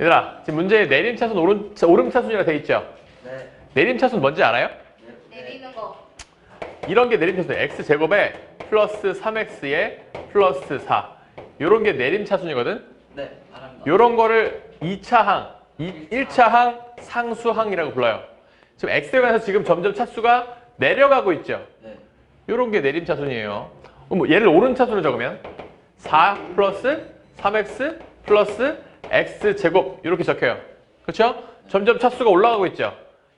얘들아 지금 문제에 내림 차순 오른, 오름 차순이라 돼 있죠? 네. 내림 차순 뭔지 알아요? 네. 내리는 거. 이런 게 내림 차순 x제곱에 플러스 3x에 플러스 4 요런 게 내림 차순이거든? 네. 알았다. 요런 거를 2차항, 1차 항, 상수 항이라고 불러요. 지금 x에 관해서 지금 점점 차수가 내려가고 있죠? 네. 요런 게 내림 차순이에요. 그럼 뭐 얘를 오른 차순으로 적으면 4 플러스 3x 플러스 x제곱 이렇게 적혀요. 그렇죠? 점점 차수가 올라가고 있죠?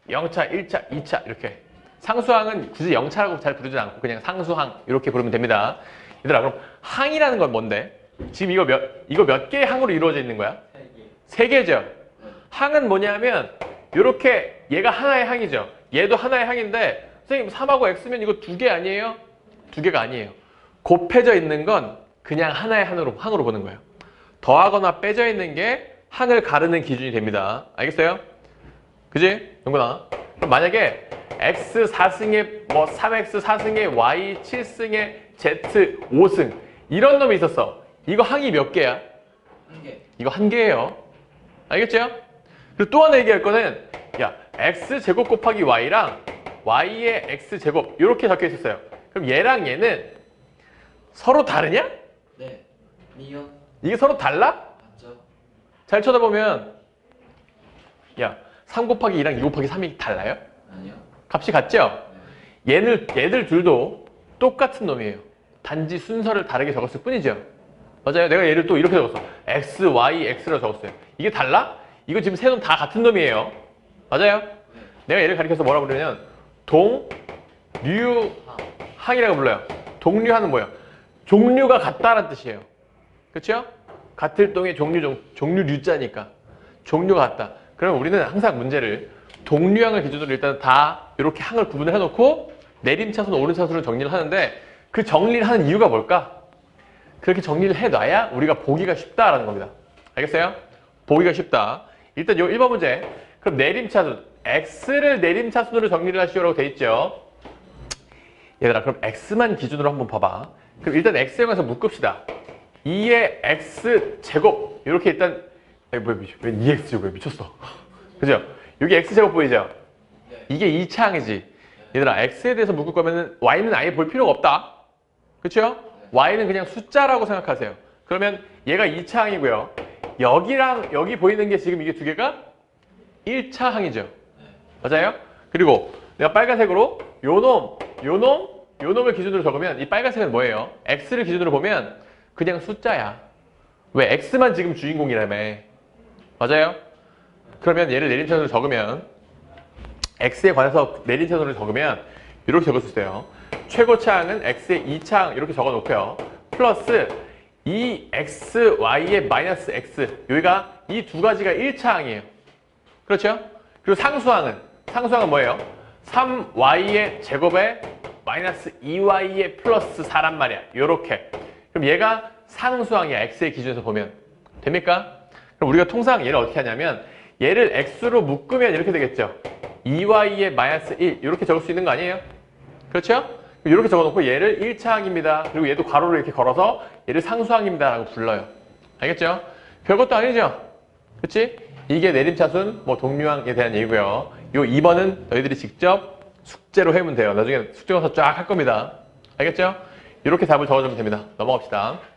0차, 1차, 2차 이렇게. 상수항은 굳이 0차라고 잘 부르지 않고 그냥 상수항 이렇게 부르면 됩니다. 얘들아 그럼 항이라는 건 뭔데? 지금 이거 몇 이거 몇 개의 항으로 이루어져 있는 거야? 세 개. 세 개죠. 항은 뭐냐면 이렇게 얘가 하나의 항이죠. 얘도 하나의 항인데 선생님 3하고 x면 이거 두 개 아니에요? 두 개가 아니에요. 곱해져 있는 건 그냥 하나의 항으로, 항으로 보는 거예요. 더하거나 빼져 있는 게 항을 가르는 기준이 됩니다. 알겠어요? 그지? 영근아. 그럼 만약에 x 4승에 뭐 3x 4승에 y 7승에 z 5승 이런 놈이 있었어. 이거 항이 몇 개야? 한 개. 이거 한 개예요. 알겠죠? 그리고 또 하나 얘기할 거는 야 x 제곱 곱하기 y랑 y의 x 제곱 이렇게 적혀 있었어요. 그럼 얘랑 얘는 서로 다르냐? 네. 아니요. 이게 서로 달라? 맞죠? 잘 쳐다보면 야 3 곱하기 2랑 2 곱하기 3이 달라요? 아니요. 값이 같죠? 네. 얘는 얘들 둘도 똑같은 놈이에요. 단지 순서를 다르게 적었을 뿐이죠. 맞아요. 내가 얘를 또 이렇게 적었어. x, y, x로 적었어요. 이게 달라? 이거 지금 세 놈 다 같은 놈이에요. 맞아요? 네. 내가 얘를 가리켜서 뭐라 부르냐면 동, 류, 하. 항이라고 불러요. 동류하는 뭐예요? 종류가 같다는 뜻이에요. 그렇죠? 같을 동의 종류 종, 종류 류자니까 종류가 같다. 그러면 우리는 항상 문제를 동류항을 기준으로 일단 다 이렇게 항을 구분을 해놓고 내림차순, 오른차순으로 정리를 하는데 그 정리를 하는 이유가 뭘까? 그렇게 정리를 해놔야 우리가 보기가 쉽다라는 겁니다. 알겠어요? 보기가 쉽다. 일단 요 1번 문제. 그럼 내림차순, x를 내림차순으로 정리를 하시오라고 돼 있죠. 얘들아 그럼 x만 기준으로 한번 봐봐. 그럼 일단 x에 관해서 묶읍시다. 2의 x 제곱 이렇게 일단 뭐야 미쳐 왜 2x 제곱이야 미쳤어. 그죠? 여기 x 제곱 보이죠? 네. 이게 2차항이지. 얘들아 x에 대해서 묶을 거면은 y는 아예 볼 필요가 없다. 그렇죠? y는 그냥 숫자라고 생각하세요. 그러면 얘가 2차항이고요. 여기랑 여기 보이는 게 지금 이게 두 개가 1차항이죠. 맞아요? 그리고 내가 빨간색으로 요놈, 요놈, 요놈을 기준으로 적으면 이 빨간색은 뭐예요? x를 기준으로 보면 그냥 숫자야. 왜? x만 지금 주인공이라며. 맞아요? 그러면 얘를 내림차순으로 적으면 x에 관해서 내림차순으로 적으면 이렇게 적을 수 있어요. 최고차항은 x의 2차항 이렇게 적어놓고요. 플러스 2x, y의 마이너스 x 여기가 이 두 가지가 1차항이에요. 그렇죠? 그리고 상수항은 상수항은 뭐예요? 3y의 제곱에 마이너스 2y의 플러스 4란 말이야. 요렇게. 그럼 얘가 상수항이야. x의 기준에서 보면. 됩니까? 그럼 우리가 통상 얘를 어떻게 하냐면 얘를 x로 묶으면 이렇게 되겠죠. 2y의 마이너스 1 이렇게 적을 수 있는 거 아니에요? 그렇죠? 이렇게 적어놓고 얘를 1차항입니다. 그리고 얘도 괄호로 이렇게 걸어서 얘를 상수항입니다. 라고 불러요. 알겠죠? 별것도 아니죠? 그치? 이게 내림차순, 뭐 동류항에 대한 얘기고요. 요 2번은 너희들이 직접 숙제로 해보면 돼요. 나중에 숙제 가서 쫙 할 겁니다. 알겠죠? 이렇게 답을 적어주면 됩니다. 넘어갑시다.